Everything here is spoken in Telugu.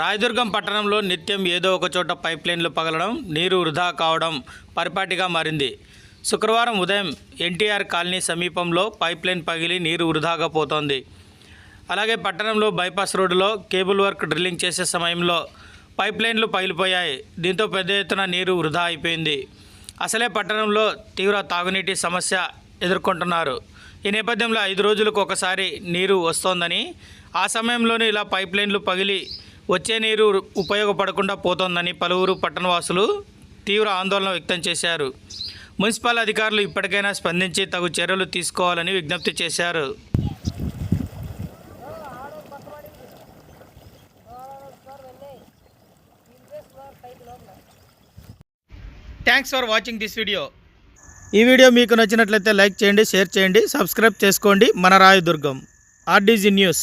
రాయదుర్గం పట్టణంలో నిత్యం ఏదో ఒక చోట పైప్లైన్లు పగలడం నీరు వృధా కావడం పరిపాటిగా మారింది. శుక్రవారం ఉదయం ఎన్టీఆర్ కాలనీ సమీపంలో పైప్లైన్ పగిలి నీరు వృధాగా పోతోంది. అలాగే పట్టణంలో బైపాస్ రోడ్డులో కేబుల్ వర్క్ డ్రిల్లింగ్ చేసే సమయంలో పైప్లైన్లు పగిలిపోయాయి. దీంతో పెద్ద ఎత్తున నీరు వృధా అయిపోయింది. అసలే పట్టణంలో తీవ్ర తాగునీటి సమస్య ఎదుర్కొంటున్నారు. ఈ నేపథ్యంలో ఐదు రోజులకు ఒకసారి నీరు వస్తోందని ఆ సమయంలోనే ఇలా పైప్లైన్లు పగిలి వచ్చే నీరు ఉపయోగపడకుండా పోతోందని పలువురు పట్టణవాసులు తీవ్ర ఆందోళన వ్యక్తం చేశారు. మున్సిపల్ అధికారులు ఇప్పటికైనా స్పందించి తగు చర్యలు తీసుకోవాలని విజ్ఞప్తి చేశారు. Thanks for watching this video ఈ వీడియో మీకు నచ్చినట్లయితే లైక్ చేయండి షేర్ చేయండి సబ్స్క్రైబ్ చేసుకోండి. మన రాయదుర్గం ఆర్డీజీ న్యూస్.